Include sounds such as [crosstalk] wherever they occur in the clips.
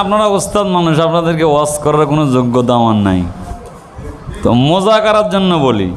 আপনারা ওস্তাদ মানুষ আপনাদেরকে ওয়াশ করার কোনো যোগ্যতা আমার নাই। তো মজা করার জন্য বলি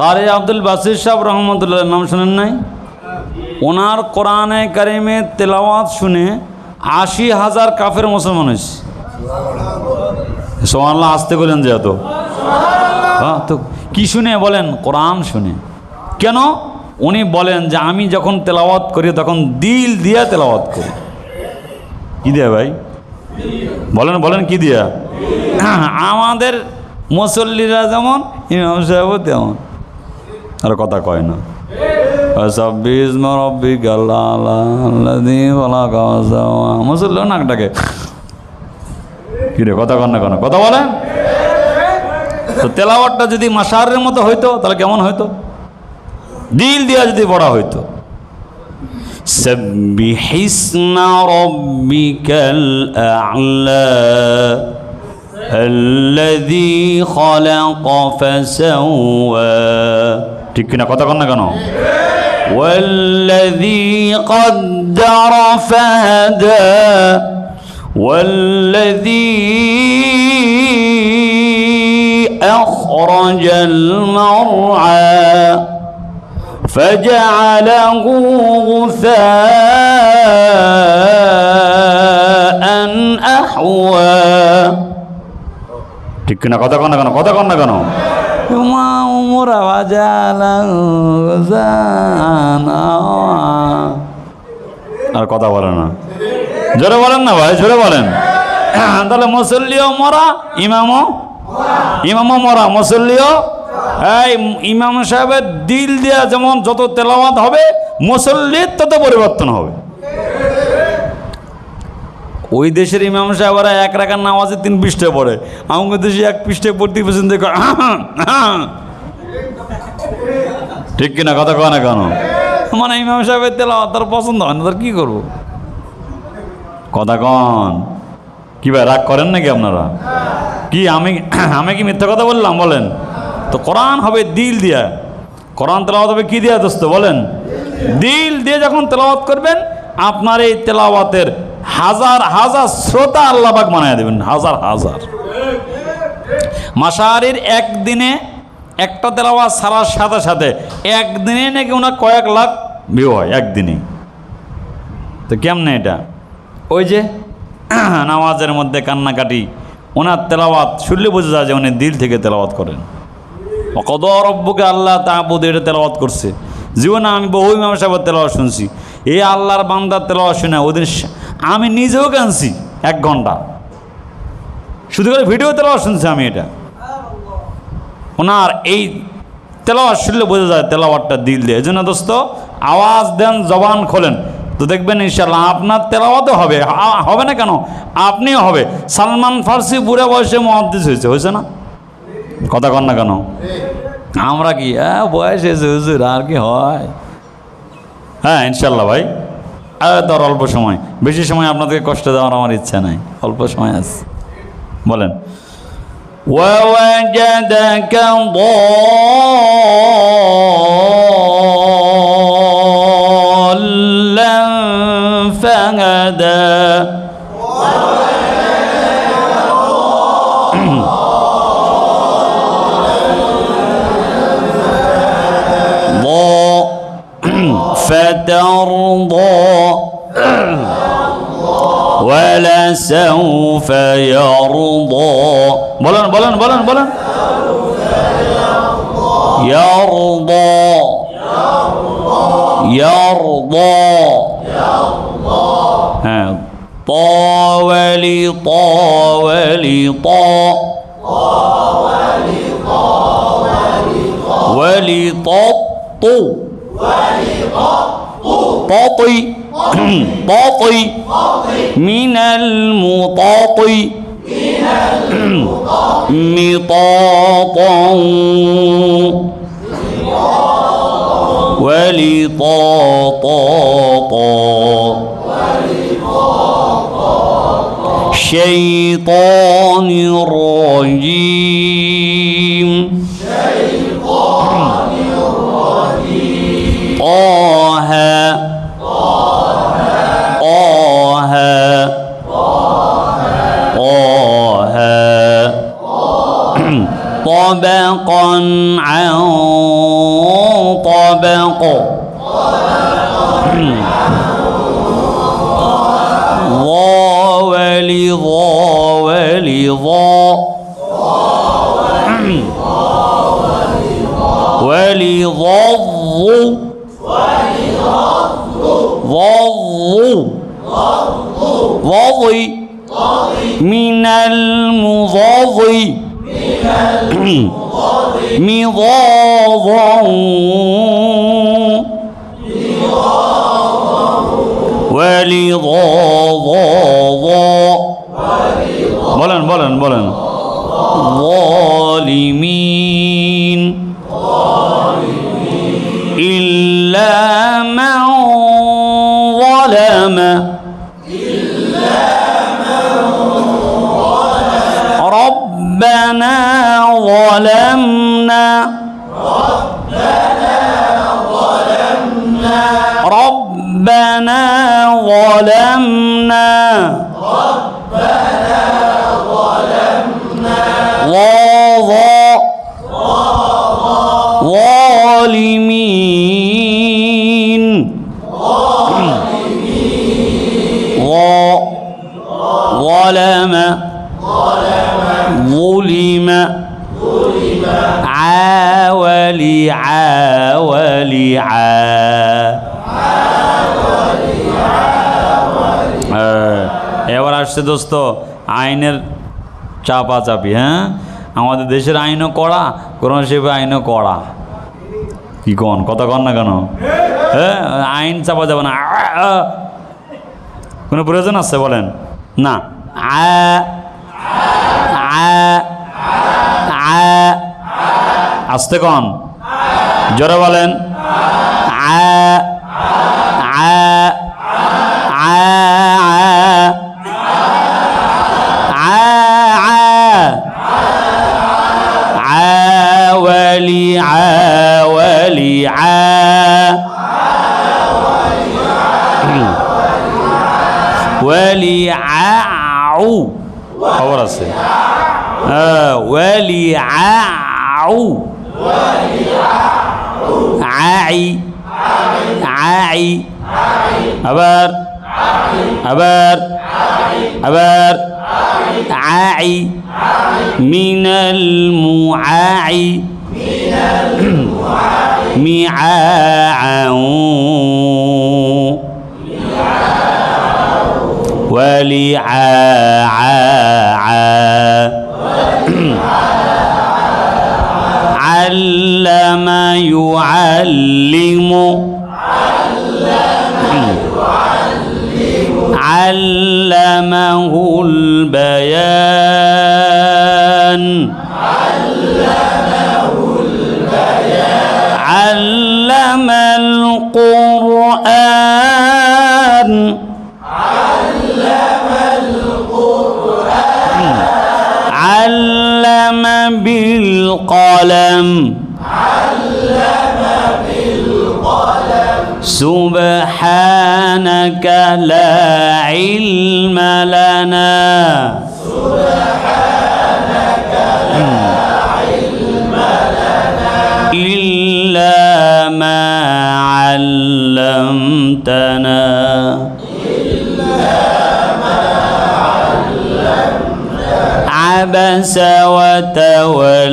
কারি আব্দুল বাসির সাহেব রহমতুল্লাহ নাম শুনেন নাই? ওনার কোরআনে কারিমে তেলাওয়াত শুনে আশি হাজার কাফের মুসলমান হয়েছে। সোমাল্লাহ আসতে বলেন যে এত। হ্যাঁ, তো কি শুনে বলেন? কোরআন শুনে। কেন? উনি বলেন যে আমি যখন তেলাওয়াত করি তখন দিল দিয়া তেলাওয়াত করি। কি দিয়া ভাই? বলেন বলেন কি দিয়া? আমাদের মুসল্লিরা যেমন, ইমাম সাহেবও তেমন। আর কথা কয় না। রে, কথা না কেন? কথা বলেন। তো তেলাওয়াতটা যদি মাসারের মতো হইতো, তাহলে কেমন হইতো? দিল দিয়া যদি পড়া হইতো। سبح اسم ربك الأعلى الذي خلق فسوى ঠিক কিনা কথা কন না কেন والذي قدر فهدى والذي أخرج المرعى فجعله غثاء أحوى ঠিক কিনা কথা কন না কেন কথা কন না কেন মা উমরা বাজালা আর কথা বলে না জোরে বলেন না ভাই জোরে বলেন তাহলে মুসল্লিও মরা ইমামও ইমামও মরা, মুসল্লিও? এই ইমাম সাহেবের দিল দেওয়া যেমন যত তেলাওয়াত হবে, মুসল্লির তত পরিবর্তন হবে। ওই দেশের ইমাম সাহেবরা এক রাখার নামাজে তিন পৃষ্ঠে পড়ে। আমাদের দেশে এক পৃষ্ঠে পড়তে করে ঠিক কিনা কথা কয় না কেন? মানে ইমাম সাহেবের তেলাওয়াত তার পছন্দ হয় না, তার কী করব? কথা কন। কি ভাই, রাগ করেন নাকি আপনারা? কি, আমি আমি কি মিথ্যা কথা বললাম? বলেন। তো কোরআন হবে দিল দিয়া। কোরআন তেলাওয়াত হবে কি দিয়া দোস্ত, বলেন। দিল দিয়ে যখন তেলাওয়াত করবেন, আপনার এই তেলাওয়াতের হাজার হাজার শ্রোতা আল্লাহবাক বানায় দেবেন, হাজার হাজার। মাসারির একদিনে একটা তেলাওয়াত সারার সাথে সাথে একদিনে নাকি ওনার কয়েক লাখ ভিউ হয়, একদিনে। তো কেমনে এটা? ওই যে [coughs] নামাজের মধ্যে কান্নাকাটি। ওনার তেলাওয়াত শুনলে বোঝা যায় যে উনি দিল থেকে তেলাওয়াত করেন। কত রব্বকে আল্লাহ তাবুদ, এটা তেলাওয়াত করছে। জীবনে আমি বহু ইমাম সাহেবের তেলাওয়াত শুনছি। এই আল্লাহর বান্দার তেলাওয়াত শুনে ওদের সা- আমি নিজেও কানছি এক ঘণ্টা। শুধু করে ভিডিও তেলাওয়াত শুনছি আমি এটা। ওনার এই তেলাওয়াত শুনলে বোঝা যায় তেলাওয়াতটা দিল দিয়ে। এই জন্য দোস্ত, আওয়াজ দেন, জবান খোলেন। তো দেখবেন ইনশাল্লাহ আপনার তেলাওয়াতে হবে। হবে না কেন? আপনিও হবে। সালমান ফার্সি বুড়ে বয়সে মহাদিস হয়েছে হয়েছে না? কথা কর না কেন? আমরা কি? হ্যাঁ বয়স হয়েছে হুজুর, আর কি হয়? হ্যাঁ ইনশাল্লাহ ভাই। ধর অল্প সময়। বেশি সময় আপনাদেরকে কষ্ট দেওয়ার আমার ইচ্ছা নাই। অল্প সময় আছে। বলেন। ওয়া ترضى ولسوف يرضى. بلن بلن بلن بلن يرضى. يرضى. طا ولي طا ولي طا. ولي طا. ولي طط ولي طط طاطي طاطي من المطاطي. مطاطا. ولطاطا شيطان الرجيم. طبقا عن طبق ضا ولظا ولظا ولظظ ظظ ظظي من المضاضي مضاضا ربنا ظلمنا. ظا ظالمين ظا ظلم ظلم عاولي عاولي আ এবার আসছে দোস্ত, আইনের চাপাচাপি হ্যাঁ? আমাদের দেশের আইনও কড়া কোরআন শরীফের আইনও কড়া। কি কন? কথা কন না কেন? হ্যাঁ আইন চাপা যাবে না কোনো প্রয়োজন আছে বলেন? না। আ আ আ। আসতে কন জোরে বলেন আ আ আ আ عاولي عاولي عا ولي عاو খবর আছে ولي عاو عاعي. عاعي. أبار أبار أبار عاعي. من المعاعي ميعاعا ولعاعا علم يعلم. علمه البيان. علم بالقلم علم بالقلم سبحانك لا علم لنا. سبحانك لا علم لنا إلا ما علمتنا. إلا عبس وتولى.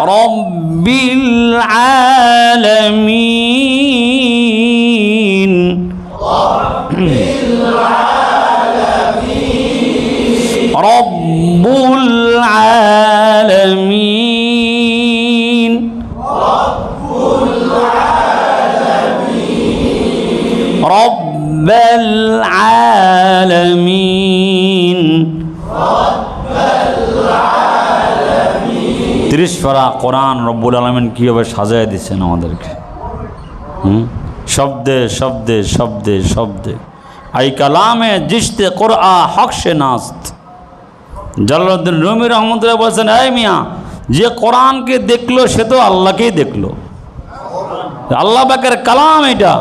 رب العالمين. رب العالمين. رب العالمين তিরিশ পারা কোরআন রব্বুল আলমিন কীভাবে সাজায় দিচ্ছেন আমাদেরকে? হুম? শব্দে শব্দে শব্দে শব্দে। আই কালামে জিস্তে কোরআ হক সে নাস্ত। জালালউদ্দিন রুমি রহমতুল্লাহ বলছেন, এই মিয়া, যে কোরআনকে দেখল সে তো আল্লাহকেই দেখল। আল্লাহ পাকের কালাম এটা।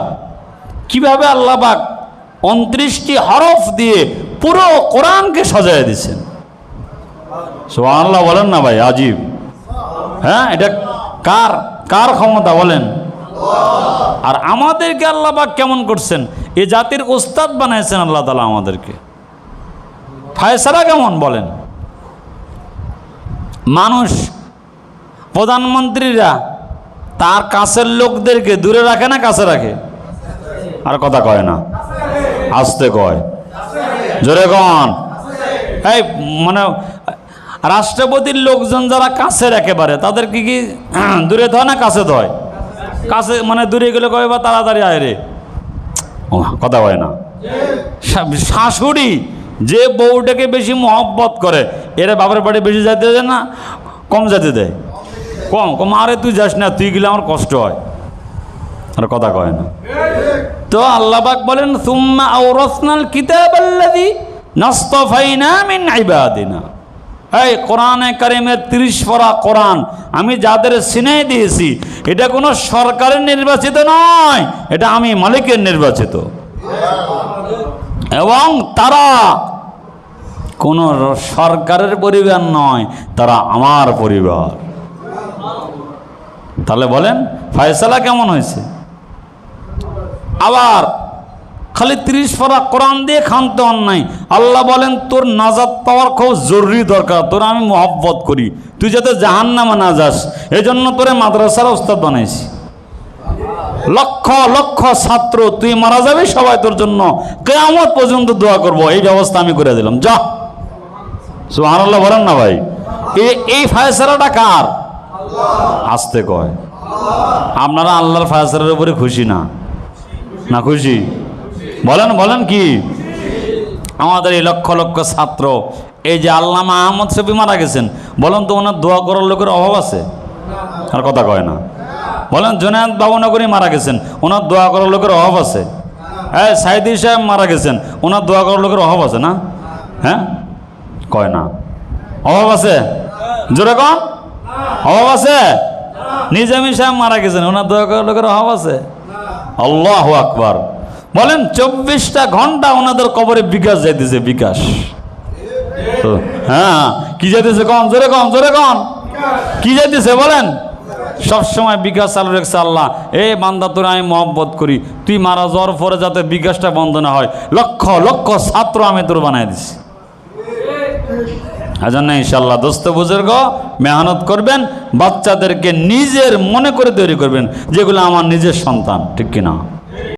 কীভাবে আল্লাহ পাক উনত্রিশটি হরফ দিয়ে পুরো কোরআনকে সাজায় দিছেন আল্লাহ বলেন না ভাই, আজীব। হ্যাঁ এটা কার কার ক্ষমতা বলেন? আর আমাদেরকে আল্লাহ পাক কেমন করছেন? এ জাতির ওস্তাদ বানাইছেন আল্লাহ তালা আমাদেরকে। ফায়সারা কেমন বলেন? মানুষ, প্রধানমন্ত্রীরা তার কাছের লোকদেরকে দূরে রাখে না কাছে রাখে? আর কথা কয় না। আসতে কয়। জোরে কন। এই মানে রাষ্ট্রপতির লোকজন যারা কাছের একেবারে তাদেরকে কি কি [clears throat] দূরে ধয় না কাছে ধয়? কাছে মানে দূরে গেলে কয় বা তাড়াতাড়ি আয় রে। কথা কয় না। শাশুড়ি যে বউটাকে বেশি মহব্বত করে, এরা বাবার বাড়ি বেশি যেতে দেয় না, কম যেতে দেয়? কম কম, আরে তুই যাস না, তুই গেলে আমার কষ্ট হয়। আর কথা কয় না। তো আল্লাহবাক বলেন, সুম্মা আওরাসনাল কিতাবাল্লাযী নাসতাফাইনা মিন ইবাদিনা। এই কোরআনে কারিমের তিরিশ পরা কোরআন আমি যাদের সিনে দিয়েছি, এটা কোনো সরকারের নির্বাচিত নয়, এটা আমি মালিকের নির্বাচিত। এবং তারা কোনো সরকারের পরিবার নয়, তারা আমার পরিবার। তাহলে বলেন, ফয়সালা কেমন হয়েছে? আবার খালি ত্রিশ ফরা কোরআন দিয়ে খানতে অন্যায় আল্লাহ বলেন, তোর নাজাত পাওয়ার খুব জরুরি দরকার, তোর আমি মহব্বত করি। তুই যাতে জাহান নামে না যাস এই জন্য তোরে মাদ্রাসার ওস্তাদ বানাইছি। লক্ষ লক্ষ ছাত্র, তুই মারা যাবি সবাই তোর জন্য। কেয়ামত পর্যন্ত দোয়া করব। এই ব্যবস্থা আমি করে দিলাম। যা। সুহান আল্লাহ বলেন না ভাই। এই ফায়সারাটা কার? আসতে কয়। আপনারা আল্লাহর ফায়সারের উপরে খুশি না। না খুশি? বলেন বলেন কি? আমাদের এই লক্ষ লক্ষ ছাত্র, এই যে আল্লামা আহমদ শফি মারা গেছেন, বলেন তো ওনার দোয়া করার লোকের অভাব আছে? আর কথা কয় না। বলেন, জোনায়দ বাবুনগরী মারা গেছেন, ওনার দোয়া করার লোকের অভাব আছে? হ্যাঁ সাইদি সাহেব মারা গেছেন, ওনার দোয়া করার লোকের অভাব আছে না? হ্যাঁ? কয় না। অভাব আছে? জোরে কন। অভাব আছে? নিজামী সাহেব মারা গেছেন, ওনার দোয়া করার লোকের অভাব আছে? আল্লাহ আকবার। বলেন, চব্বিশটা ঘণ্টা ওনাদের কবরে বিকাশ যাইতেছে, বিকাশ। হ্যাঁ কি যাইতেছে কন? জোরে কন জোরে কন। কি যাইতেছে বলেন? সব সময় বিকাশ চালু রেখেছে আল্লাহ। এ বান্দা, তোর আমি মহব্বত করি। তুই মারা যাওয়ার পরে যাতে বিকাশটা বন্ধ না হয়। লক্ষ লক্ষ ছাত্র আমি তোর বানাই দিছি। এজন্য ইনশাল্লাহ দোস্ত বুজুর্গ, মেহনত করবেন, বাচ্চাদেরকে নিজের মনে করে তৈরি করবেন, যেগুলো আমার নিজের সন্তান, ঠিক কিনা?